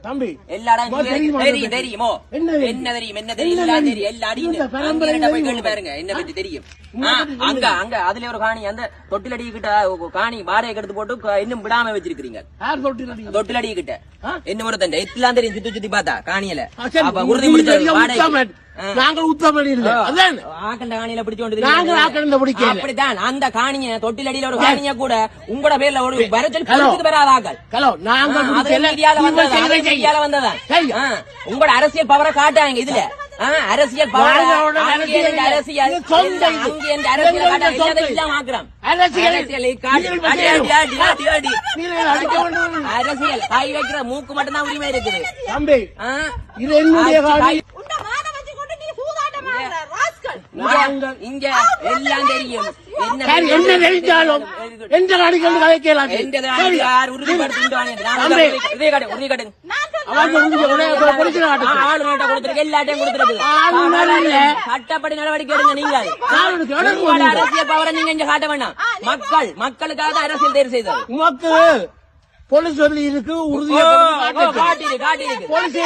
தம்பி தெரியுமா என்ன தெரியும்? என்ன தெரியும் பாருங்க என்ன பத்தி தெரியும்? அங்க அங்க அதுல ஒரு காணி அந்த தொட்டிலடி கிட்ட காணி வாடகை எடுத்து போட்டு இன்னும் விடாம வச்சிருக்கீங்க தொட்டிலடி? கிட்ட? என்ன ஒரு தண்டை. தெரியும் சுத்தி சுத்தி பார்த்தா காணியல. அப்ப உறுதி வாடகை. நாங்கள் உத்தமன். இல்ல. அதான். ஆக்கண்ட காணியில பிடிச்சு நாங்கள் ஆக்கண்ட பிடிக்கல. அப்படித்தான் அந்த காணிய தொட்டிலடியில ஒரு காணிய கூட உங்களோட பேர்ல ஒரு வரச்சல் ஹலோ. கொடுத்துட்டு வராதாக்கள் ஹலோ நாங்க ஆ, அது பிடிக்கல. மீடியால இவன் வந்தது, செய்யறதை அது செய்ய. மீடியால வந்ததா? சரி. ஆ, உங்களோட அரசியல் பவரை காட்டாங்க இதுல. அரசியல் அரசியல் அரசியல். நீங்கள். நீங்கள் கை வைக்கிற மூக்கு மட்டும்தான் உரிமை இருக்குது. தம்பி இது என்னுடைய இங்க எல்லாம் தெரியும். என்ன தெரிஞ்சாலும் எந்த. ஆளுநர் இல்ல. சட்டப்படி நடவடிக்கை எடுங்க நீங்க. ஆளுநருக்கு எனக்கு உங்களோட ஒண்ணும் இல்ல. அரசியல் பவரை நீங்க இங்க காட்ட வேண்டாம் மக்கள் மக்களுக்காக அரசியல் தேர்வு செய்தது. உமக்கு போலீஸ் சொல்லி இருக்கு ஓ, உறுதியை ஓ, காட்டுங்க. காட்டிடு, காட்டிடு. போலீஸ்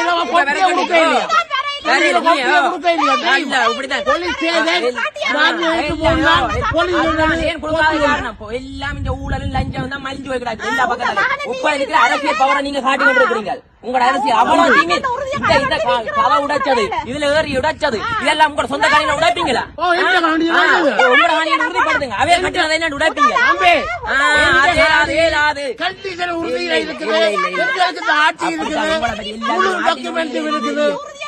எல்லாம் இந்த ஊழலும் லஞ்சம் தான் மலிஞ்சு போய் கிடக்கு. எல்லா பக்கத்துல. இப்ப இருக்கிற அரசியல் பவரை நீங்க காட்டி கொண்டிருக்கிறீங்க. உங்களோட அரசியல் அவ்வளவு தீங்கு இந்த இந்த கதை உடைச்சது. இதுல ஏறி உடைச்சது. இதெல்லாம் உங்களோட சொந்த உடைப்பீங்களா? உங்களோட உறுதிப்படுத்துங்க. அவே கட்டினதை என்ன? உடைப்பீங்க. கண்டிஷன் இருக்குது. ஆட்சி இருக்குது.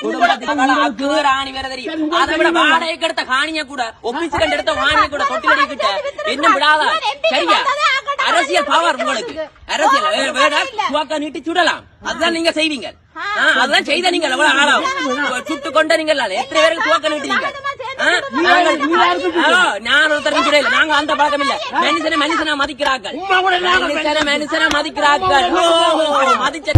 குடும்பத்துக்கு ராணி வேற தெரியும். அதை விட வாடகைக்கு எடுத்த காணிய கூட ஒபிஸ் கண்டு எடுத்த வாணிய கூட தொட்டிலடி கிட்ட இன்னும் விடாதா. சரியா? அரசியல் பவர் உங்களுக்கு. அரசியல் வே- வேணா துவாக்க நீட்டி சுடலாம். அதுதான் நீங்க செய்வீங்க. அதுதான் செய்த நீங்கள். எவ்வளவு ஆளாகும்? சுட்டு கொண்ட நீங்கள் எத்தனை பேருக்கு துவாக்க நீட்டுவீங்க ஆ, நாங்கள்- ஆ, நான் ஒருத்தரும் சுடல நாங்க அந்த பழக்கம் இல்ல. மனுஷனை மனுஷனா மதிக்கிறார்கள். நாங்க மனுஷனை மனுஷனா மதிச்ச